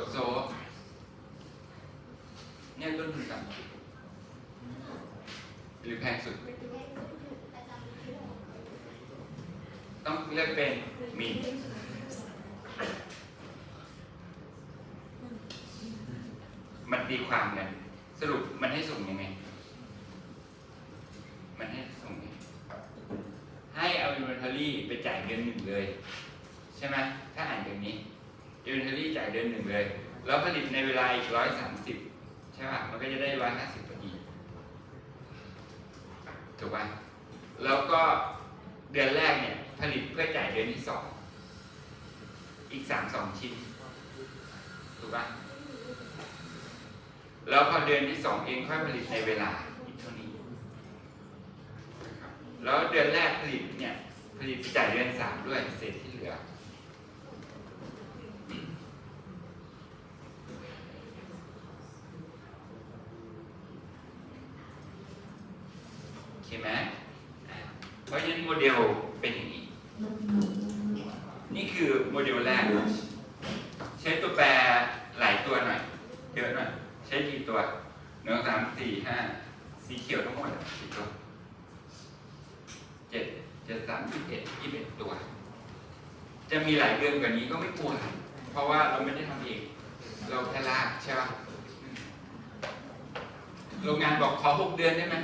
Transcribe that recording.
ดโซลเนี่ยต้นทุนต่ำหรือแพงสุด ต้องเลือกเป็นมีนมันตีความกันสรุปมันให้ส่งยังไง มันให้ส่งยังไงให้เอา inventory ไปจ่ายเดือนหนึ่งเลย ใช่ไหมถ้าอ่าน inventory จ่ายเดือนหนึ่งเลย แล้วผลิตในเวลาอีกร้อยสามสิบใช่ป่ะ มันก็จะได้ร้อยห้าสิบพอดี ถูกป่ะ แล้วก็เดือนแรกเนี่ย ผลิตเพื่อจ่ายเดือนที่สอง อีกสามสองชิ้น ถูกป่ะ แล้วพอเดือนที่สองเองค่อยผลิตในเวลาอีกเท่านี้ แล้วเดือนแรกผลิตเนี่ย ผลิตจ่ายเดือนสามด้วย เศษที่เหลือ โอเคไหมเพราะฉะนั้นโมเดลเป็นอย่างนี้ นี่คือโมเดลแรก ใช้ตัวแปรหลายตัวหน่อย เยอะหน่อย ใช้กี่ตัวหนึ่งสามสี่ห้าสีเขียวทั้งหมดกี่ตัวเจ็ดเจ็ดสามยี่สิบเอ็ดยี่สิบเอ็ดตัว จะมีหลายเดือนกว่านี้ก็ไม่กลัวเพราะว่าเราไม่ได้ทำเอง เราแค่ลากใช่ป่ะอืมโรงงานบอกขอหกเดือนได้ไหม